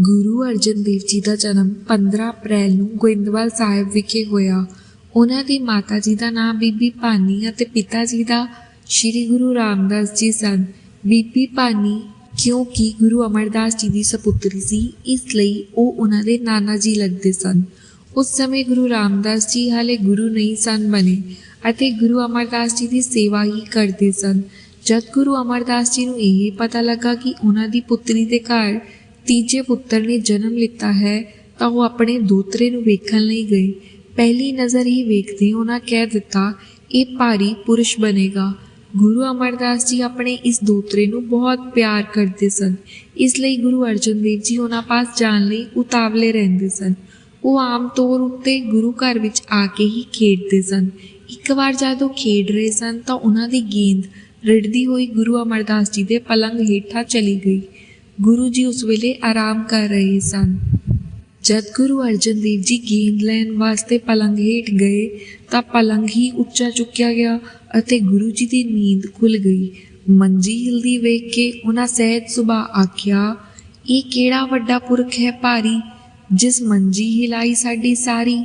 ਗੁਰੂ ਅਰਜਨ ਦੇਵ ਜੀ ਦਾ ਜਨਮ 15 ਅਪ੍ਰੈਲ ਨੂੰ ਗੋਇੰਦਵਾਲ ਸਾਹਿਬ ਵਿਖੇ ਹੋਇਆ। ਉਹਨਾਂ ਦੀ ਮਾਤਾ ਜੀ ਦਾ ਨਾਮ ਬੀਬੀ ਭਾਨੀ ਅਤੇ ਪਿਤਾ ਜੀ ਦਾ ਸ੍ਰੀ ਗੁਰੂ ਰਾਮਦਾਸ ਜੀ ਸਨ। ਬੀਬੀ ਭਾਨੀ ਕਿਉਂਕਿ ਗੁਰੂ ਅਮਰਦਾਸ ਜੀ ਦੀ ਸਪੁੱਤਰੀ ਸੀ, ਇਸ ਲਈ ਉਹ ਉਹਨਾਂ ਦੇ ਨਾਨਾ ਜੀ ਲੱਗਦੇ ਸਨ। ਉਸ ਸਮੇਂ ਗੁਰੂ ਰਾਮਦਾਸ ਜੀ ਹਾਲੇ ਗੁਰੂ ਨਹੀਂ ਸਨ ਬਣੇ ਅਤੇ ਗੁਰੂ ਅਮਰਦਾਸ ਜੀ ਦੀ ਸੇਵਾ ਹੀ ਕਰਦੇ ਸਨ। ਜਦ ਗੁਰੂ ਅਮਰਦਾਸ ਜੀ ਨੂੰ ਇਹ ਪਤਾ ਲੱਗਾ ਕਿ ਉਹਨਾਂ ਦੀ ਪੁੱਤਰੀ ਦੇ ਘਰ ਤੀਜੇ ਪੁੱਤਰ ਨੇ ਜਨਮ ਲਿੱਤਾ ਹੈ, ਤਾਂ ਉਹ ਆਪਣੇ ਦੋਤਰੇ ਨੂੰ ਵੇਖਣ ਲਈ ਗਏ ਪਹਿਲੀ ਨਜ਼ਰ ਹੀ ਵੇਖਦੇ ਉਹਨਾਂ ਕਹਿ ਦਿੱਤਾ, ਇਹ ਭਾਰੀ ਪੁਰਸ਼ ਬਣੇਗਾ। ਗੁਰੂ ਅਮਰਦਾਸ ਜੀ ਆਪਣੇ ਇਸ ਦੋਤਰੇ ਨੂੰ ਬਹੁਤ ਪਿਆਰ ਕਰਦੇ ਸਨ। ਇਸ ਲਈ ਗੁਰੂ ਅਰਜਨ ਦੇਵ ਜੀ ਉਹਨਾਂ ਪਾਸ ਜਾਣ ਲਈ ਉਤਾਵਲੇ ਰਹਿੰਦੇ ਸਨ। ਉਹ ਆਮ ਤੌਰ ਉੱਤੇ ਗੁਰੂ ਘਰ ਵਿੱਚ ਆ ਕੇ ਹੀ ਖੇਡਦੇ ਸਨ। ਇੱਕ ਵਾਰ ਜਦ ਉਹ ਖੇਡ ਰਹੇ ਸਨ ਤਾਂ ਉਹਨਾਂ ਦੀ ਗੇਂਦ, ਰਿੜਦੀ ਹੋਈ ਗੁਰੂ ਅਮਰਦਾਸ ਜੀ ਦੇ ਪਲੰਗ ਹੇਠਾਂ ਚਲੀ ਗਈ। ਗੁਰੂ ਜੀ ਉਸ ਵੇਲੇ ਆਰਾਮ ਕਰ ਰਹੇ ਸਨ। ਜਦ ਗੁਰੂ ਅਰਜਨ ਦੇਵ ਜੀ ਗੇਂਦ ਲੈਣ ਵਾਸਤੇ ਪਲੰਗ ਹੇਠ ਗਏ, ਤਾਂ ਪਲੰਗ ਹੀ ਉੱਚਾ ਚੁੱਕਿਆ ਗਿਆ ਅਤੇ ਗੁਰੂ ਜੀ ਦੀ ਨੀਂਦ ਖੁੱਲ ਗਈ। ਮੰਜੀ ਹਿਲਦੀ ਵੇਖ ਕੇ ਉਹਨਾਂ ਸਹਿਜ ਸੁਭਾ ਆਖਿਆ, ਇਹ ਕਿਹੜਾ ਵੱਡਾ ਪੁਰਖ ਹੈ ਭਾਰੀ, ਜਿਸ ਮੰਜੀ ਹਿਲਾਈ ਸਾਡੀ ਸਾਰੀ?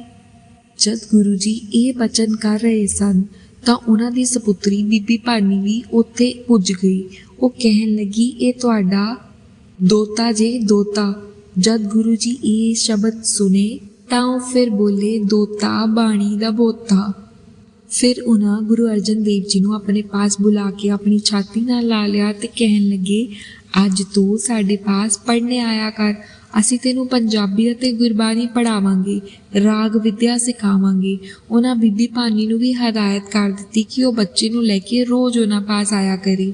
ਜਦ ਗੁਰੂ ਜੀ ਇਹ ਬਚਨ ਕਰ ਰਹੇ ਸਨ, ਤਾਂ ਉਹਨਾਂ ਦੀ ਸਪੁੱਤਰੀ ਬੀਬੀ ਭਾਨੀ ਵੀ ਉੱਥੇ ਪੁੱਜ ਗਈ। ਉਹ ਕਹਿਣ ਲੱਗੀ, ਇਹ ਤੁਹਾਡਾ ਦੋਤਾ ਜੇ ਦੋਤਾ, ਜਦ ਗੁਰੂ ਜੀ ਇਹ ਸ਼ਬਦ ਸੁਨੇ, ਤਾਂ ਉਹ ਫਿਰ ਬੋਲੇ, ਦੋਤਾ ਬਾਣੀ ਦਾ ਬੋਤਾ। ਫਿਰ ਉਹਨਾਂ ਗੁਰੂ ਅਰਜਨ ਦੇਵ ਜੀ ਨੂੰ ਆਪਣੇ ਪਾਸ ਬੁਲਾ ਕੇ ਆਪਣੀ ਛਾਤੀ ਨਾਲ ਲਾ ਲਿਆ ਤੇ ਕਹਿਣ ਲੱਗੇ, ਅੱਜ ਤੂੰ ਸਾਡੇ ਪਾਸ ਪੜ੍ਹਨੇ ਆਇਆ ਕਰ। ਅਸੀਂ ਤੈਨੂੰ ਪੰਜਾਬੀ ਅਤੇ ਗੁਰਬਾਣੀ ਪੜਾਵਾਂਗੇ ਰਾਗ ਵਿਦਿਆ ਸਿਖਾਵਾਂਗੇ। ਉਹਨਾਂ ਬੀਬੀ ਭਾਨੀ ਨੂੰ ਵੀ ਹਦਾਇਤ ਕਰ ਦਿੱਤੀ ਕਿ ਉਹ ਬੱਚੇ ਨੂੰ ਲੈ ਕੇ ਰੋਜ਼ ਉਹਨਾਂ ਪਾਸ ਆਇਆ ਕਰੇ।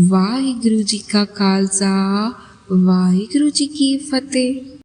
ਵਾਹਿਗੁਰੂ ਜੀ ਕਾ ਖਾਲਸਾ। ਵਾਹਿਗੁਰੂ ਜੀ ਕੀ ਫਤਿਹ।